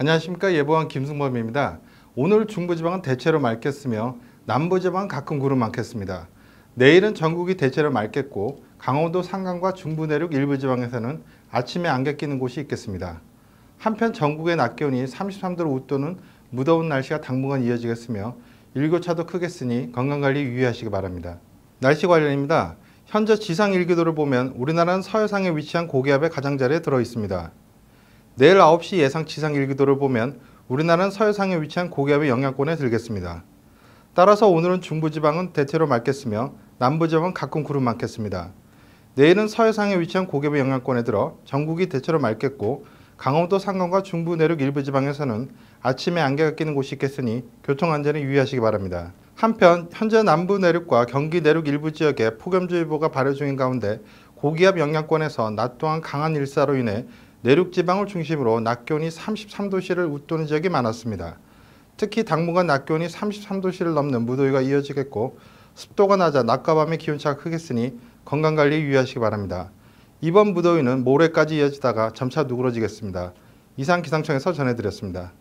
안녕하십니까 예보원 김승범입니다. 오늘 중부지방은 대체로 맑겠으며 남부지방은 가끔 구름 많겠습니다. 내일은 전국이 대체로 맑겠고 강원도 산간과 중부 내륙 일부 지방에서는 아침에 안개 끼는 곳이 있겠습니다. 한편 전국의 낮 기온이 33도를 웃도는 무더운 날씨가 당분간 이어지겠으며 일교차도 크겠으니 건강관리 유의하시기 바랍니다. 날씨 관련입니다. 현재 지상 일기도를 보면 우리나라는 서해상에 위치한 고기압의 가장자리에 들어 있습니다. 내일 9시 예상 지상 일기도를 보면 우리나라는 서해상에 위치한 고기압의 영향권에 들겠습니다. 따라서 오늘은 중부지방은 대체로 맑겠으며 남부지방은 가끔 구름 많겠습니다. 내일은 서해상에 위치한 고기압의 영향권에 들어 전국이 대체로 맑겠고 강원도 산간과 중부 내륙 일부 지방에서는 아침에 안개가 끼는 곳이 있겠으니 교통안전에 유의하시기 바랍니다. 한편 현재 남부 내륙과 경기 내륙 일부 지역에 폭염주의보가 발효 중인 가운데 고기압 영향권에서 낮 동안 강한 일사로 인해 내륙 지방을 중심으로 낮 기온이 33도씨를 웃도는 지역이 많았습니다. 특히 당분간 낮 기온이 33도씨를 넘는 무더위가 이어지겠고 습도가 낮아 낮과 밤의 기온차가 크겠으니 건강관리에 유의하시기 바랍니다. 이번 무더위는 모레까지 이어지다가 점차 누그러지겠습니다. 이상 기상청에서 전해드렸습니다.